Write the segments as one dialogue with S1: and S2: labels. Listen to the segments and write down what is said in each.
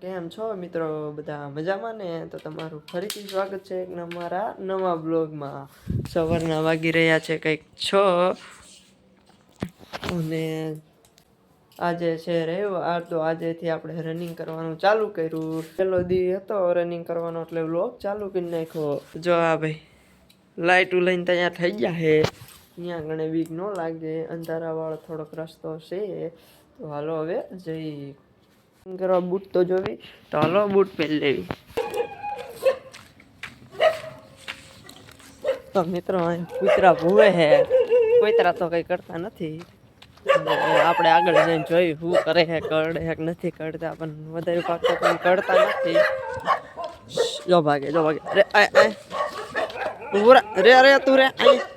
S1: કેમ છો મિત્રો, બધા મજામાં ને? તો તમારું ફરીથી સ્વાગત છે એક અમારા નવા બ્લોગમાં. સવારના વાગી રહ્યા છે કંઈક છ. અને આજે છે રવિવાર, તો આજેથી આપણે રનિંગ કરવાનું ચાલુ કર્યું. પેલો દી હતો રનિંગ કરવાનો, એટલે બ્લોગ ચાલુ કરી નાખ્યો. જો આ ભાઈ લાઇટું લઈને ત્યાં થઈ ગયા છે. અહીંયા ઘણે બીક ન લાગે, અંધારાવાળો થોડોક રસ્તો છે. તો હાલો હવે જઈ કરવા બૂટ તો જોવી. તો હલો બૂટ પહેરી લેવી. તો મિત્રો કૂતરા ભૂવે હે કૂતરા તો કંઈ કરતા નથી. આપણે આગળ જઈને જોઈ શું કરે હે કરડે હે કે નથી કરતા પણ વધારે પાક તો કંઈ કરતા નથી. જો ભાગે જો ભાગે. રે આ આ. રે. રે તું રે અહીં
S2: આ.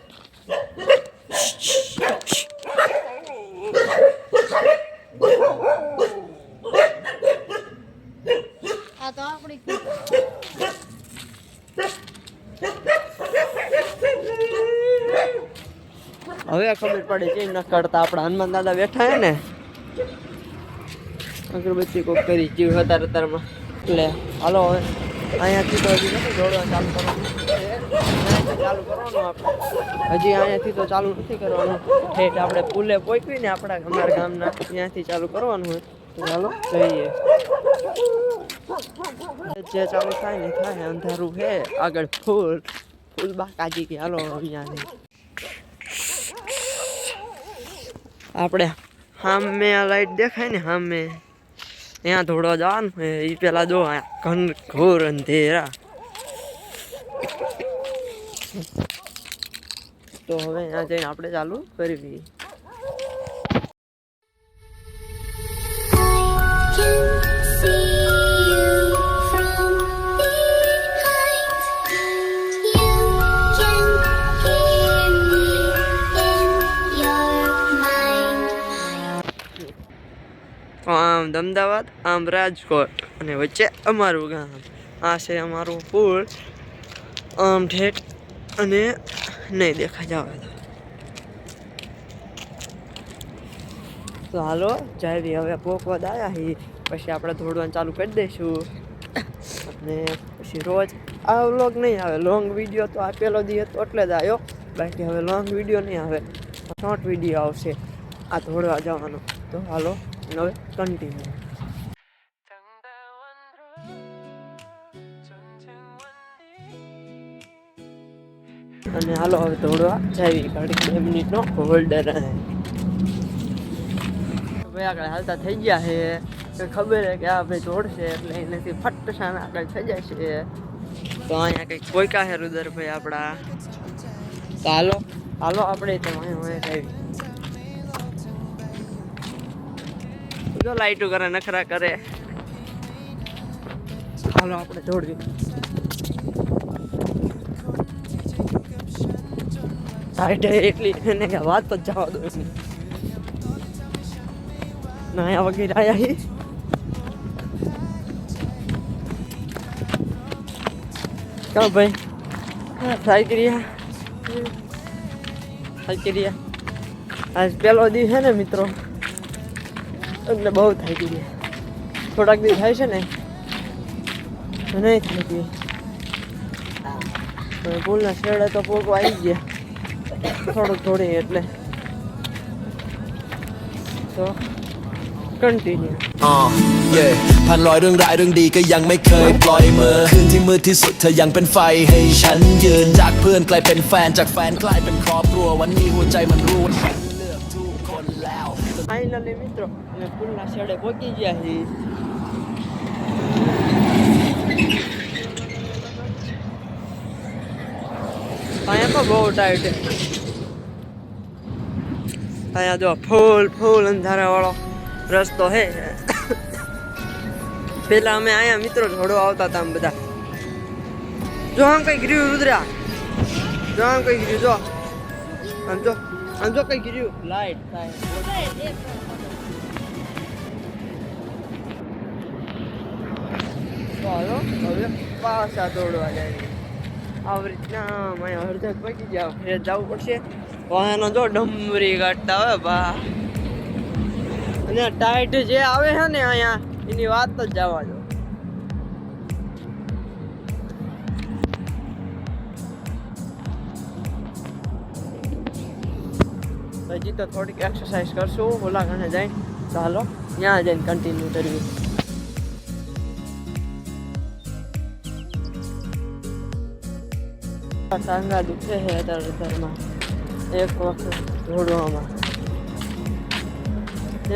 S1: હવે ખબર પડે છે ન કરતા આપણા હનુમાન દાદા બેઠા હે ને. અગરબત્તી કોક કરી જીવ હતા રતારમાં એટલે હાલો હવે, અહીંયાથી તો હજી નથી દોડવા ચાલુ કરવાનું. ચાલુ કરવાનું આપણે. હજી અહીંયાથી તો ચાલુ નથી કરવાનું. ઠેઠ આપણે પુલે પહોંચવી ને આપણા અમારા ગામના ત્યાંથી ચાલુ કરવાનું હોય. તો ચાલો જઈએ. જે ચાલુ થાય ને થાય, અંધારું છે આગળ ફૂલ ફૂલ બાકાજી કે હાલો અહીંયાથી આપણે સામે આ લાઈટ દેખાય ને સામે ત્યાં થોડો જવાનું એ પેલા જો ઘન, ઘોર અંધેરા. તો હવે ત્યાં જઈને આપણે ચાલુ કરવી. આમ અમદાવાદ, આમ રાજકોટ અને વચ્ચે અમારું ગામ. આ છે અમારું પુલ. આમ ઠેઠ અને નહીં દેખા જાવે તો. તો હાલો જાવી હવે પોકવદ આવ્યા હી પછી આપણે દોડવાનું ચાલુ કરી દઈશું. અને પછી રોજ આ વ્લોગ નહીં આવે. લોંગ વીડિયો તો આ પેલો દી હતો એટલે જ આવ્યો. બાકી હવે લોંગ વીડિયો નહીં આવે. શોર્ટ વીડિયો આવશે. આ દોડવા જવાનો. તો હાલો. હવે કન્ટિન્યુ અને હાલો હવે દોડવા જાવી ઘડીક બે મિનિટનો હોલ્ડર ભાઈ આગળ હાલતા થઈ ગયા છે તો ખબર છે કે આ ભાઈ દોડશે એટલે એનાથી ફટ સામે આગળ થઈ જાય છે તો અહીંયા કંઈક કોઈકા છે રુદરભાઈ આપણા તો હાલો હાલો આપણે તમે હવે જાવી જો લાઈટો કરે, નખરા કરે. હાલો, આપણે દોડવી સાઈડ એટલી એને વાત જ જવા દો નાયા વગેરે આયા હી. કા ભાઈ ટ્રાય કર્યા ટ્રાય કર્યા આજ પેલો દી છે ને, મિત્રો. એટલે બહુ થઈ ગઈ થોડાક દી થાય છે ને તો નહીં થઈ ગઈ હવે પુલના છેડે તો પોકો આવી ગયા થોડુંક થોડી એટલે તો કન્ટિન્યુ
S3: อ่าเย่ผ่านรอยเรื่องร้ายเรื่องดีก็ยังไม่เคยปล่อยมือ คืนที่มืดที่สุดเธอยังเป็นไฟให้ฉันยืน จากเพื่อนกลายเป็นแฟนจากแฟนกลายเป็นครอบครัว วันนี้หัวใจมันรู้
S1: ફાઇનલી મિત્રો. અમે પુલના છેડે પહોંચી ગયા છીએ અહીંયા બહુ ટાઈટ અહીંયા જો ફૂલ ફૂલ અંધારા વાળો રસ્તો હે. પેલા અમે અહીંયા મિત્રો જોડો આવતા હતા બધા. જો આમ કઈ ગીર્યું રુદ્રા. જો આમ કઈ ગીર્યું જો. આમ જો. આમ જો કઈ કર્યું લાઈટ હાલો હવે પાછા દોડવા જાય આવી રીતના અહીંયા અડધે પહોંચી ગયા ફેર જવું પડશે વાહનો જો ડમરી કાઢતા હોય બા અને ટાઈટ જે આવે છે ને અહીંયા એની વાત જ જવા દો તો હજી તો થોડીક એક્સરસાઇઝ કરશું. ઓલા ગણે જઈને ચાલો, ત્યાં જઈને કન્ટિન્યુ કરવી ટાંગા દુખે છે અત્યારે અત્યારમાં એક વખત ધોડવામાં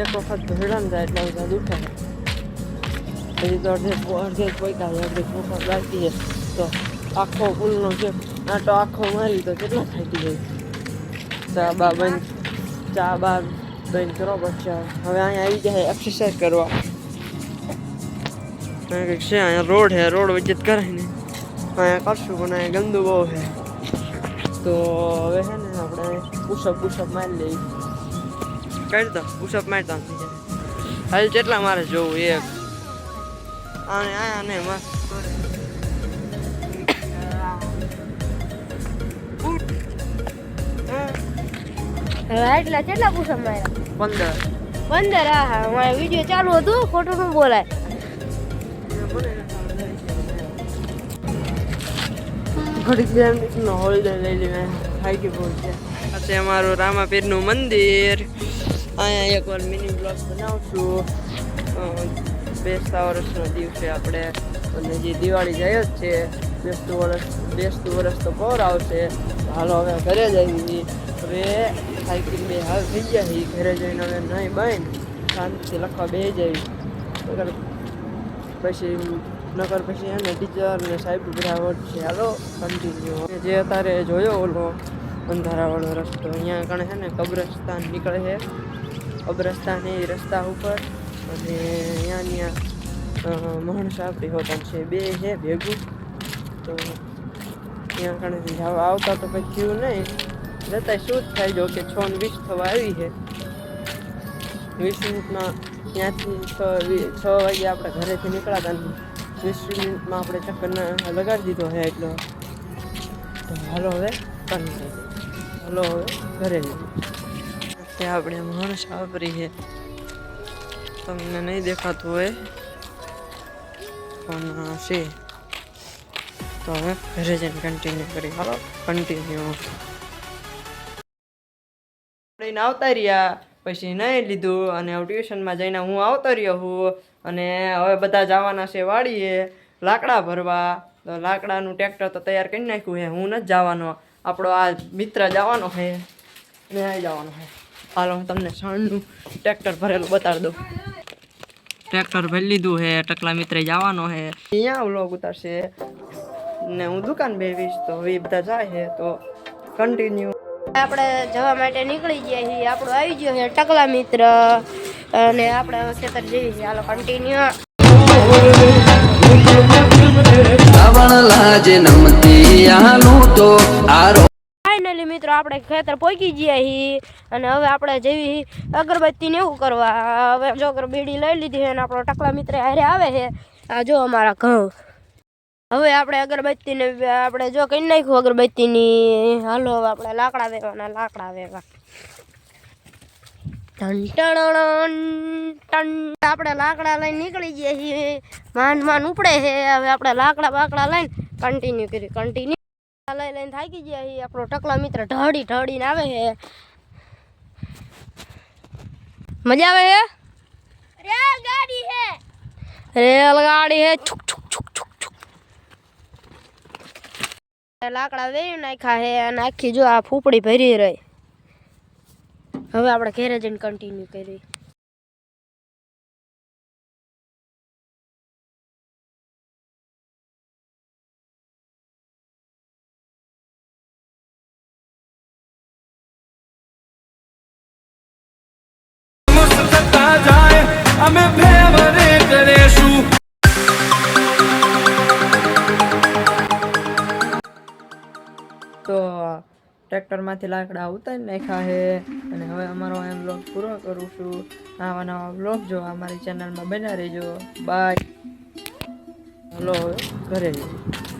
S1: એક વખત ભેળાને જાય એટલે બધા દુખે પછી તો અડધે અડધે પોઈકા છે, અડધે પોકા બાકી છે. તો આખો પુલનો છે. આટો આખો મારી તો કેટલા થાય જાય બા બંધ ચા બા બંધ કરો પછી હવે અહીંયા આવી જાય એક્સરસાઇઝ કરવા અહીંયા કંઈક છે અહીંયા રોડ છે રોડ વચ્ચે જ કરાય ને અહીંયા કરશું પણ અહીંયા ગંદુ બહુ છે તો હવે છે ને આપણે પુશઅપ પુશઅપ મારી લઈએ કરી દો પુશઅપ મારી દો હાલ કેટલા મારે જોવું એક આને આયા ને મસ્ત
S2: હવે એટલા કેટલા પૂછવા માર્યા
S1: પંદર.
S2: પંદર હા હા. મારે વીડિયો ચાલુ હતું ખોટું ન બોલાય.
S1: ઘડીક બે મિનિટનો લઈ લેવા હાઈ કે છે અમારું રામાપીરનું મંદિર. અહીંયા એકવાર મિની બ્લોગ બનાવશું. બેસતા વર્ષનો દિવસે આપણે અને જે દિવાળી જાય જ છે. બેસતું વર્ષ બેસતું વર્ષ તો કોર આવશે હાલો હવે ઘરે જઈએ હવે સાયકલ બે હાલ થઈ ગયા છે ઘરે જઈને હવે નહીં બન શાંતિથી લખવા બે જઈ નગર પછી નગર પછી એને ટીચર ને સાહેબ બધા છે હાલો કન્ટિન્યુ જે અત્યારે જોયો ઓલો અંધારાવાળો રસ્તો અહીંયા કણે છે ને કબ્રસ્તાન નીકળે છે કબ્રસ્તાન એ રસ્તા ઉપર અને અહીંયા ત્યાં મોહન સાપડી હોતા છે બે છે ભેગું તો ત્યાં કણે જવા આવતા તો પછી થયું નહીં. જતા શું જ થાય જો કે છ ને વીસ થવા આવી છે. વીસ મિનિટમાં ત્યાંથી છ છ વાગે આપણે ઘરેથી નીકળ્યા હતા ને વીસ મિનિટમાં આપણે ચક્કર લગાડી દીધો છે એટલો. તો હાલો હવે કરી હાલો હવે ઘરે ત્યાં આપણે માણસ વાપરી છે. તમને નહીં દેખાતું હોય. પણ છે. તો હવે ઘરે જઈને કન્ટિન્યુ કરી, હાલો કન્ટિન્યુ લઈને આવતા રહ્યા, પછી નહીં લીધું, અને ટ્યુશનમાં જઈને હું આવતો રહ્યો હું, અને હવે બધા જવાના છે વાડીએ, લાકડા ભરવા, તો લાકડાનું ટ્રેક્ટર તો તૈયાર કરી નાખ્યું છે હું નથી જવાનો, આપણો આ મિત્ર જવાનો છે ને આવી જવાનો છે હાલો, હું તમને સણનું ટ્રેક્ટર ભરેલું બતાડી દઉં. ટ્રેક્ટર ભરી લીધું છે ટકલા મિત્રે જવાનો છે અહીંયા વ્લોગ ઉતારશે. ને હું દુકાન બેવીશ તો હવે બધા જાય છે તો કન્ટિન્યુ
S2: આપણે જવા માટે નીકળી ગયા છીએ. આપણું આવી ગયો છે ટકલા મિત્ર. અને આપણે ખેતર જઈએ છીએ. હાલો કન્ટિન્યુ
S4: શ્રાવણ લાજે નમતી આલું તો આરો
S2: ફાઇનલી મિત્રો આપણે ખેતર પહોંચી ગયા છીએ. અને હવે આપણે જેવી અગરબત્તી ને એવું કરવા. હવે જો અગર બીડી લઈ લીધી છે અને આપણો ટકલા મિત્ર હારે આવે છે. આ જો અમારા ઘઉં. હવે આપણે અગરબત્તીને આપણે જો કઈ નાખ્યું અગરબત્તીની હાલો હવે આપણે લાકડા વેવાના લાકડા વેવા. Ton ટણ ton. આપણે લાકડા લઈને નીકળી ગયા છીએ. માન માન ઉપડે છે. હવે આપણે લાકડા બાકડા લઈને કન્ટિન્યુ કરી કન્ટિન્યુ લઈ લઈને થાકી ગયા છીએ. આપણો ટકલા મિત્ર ઢળી ઢળીને આવે છે. મજા આવે છે? રેલ ગાડી છે. રેલ ગાડી છે. છુક છુક છુક છુક. લાકડા વેરી નાખ્યા છે અને આખી જો આ ફૂપડી ભરી રહી. હવે આપણે ઘેરે જઈને કન્ટિન્યુ કરી
S3: અમે ફેવરે કરીશું
S1: ટ્રેક્ટરમાંથી લાકડા ઉતારી નાખ્યા છે. અને હવે અમારો એમ બ્લોગ પૂરો કરું છું. નવા નવા બ્લોગ જો અમારી ચેનલમાં બના રહેજો. બાય. હલો, ઘરે જઈએ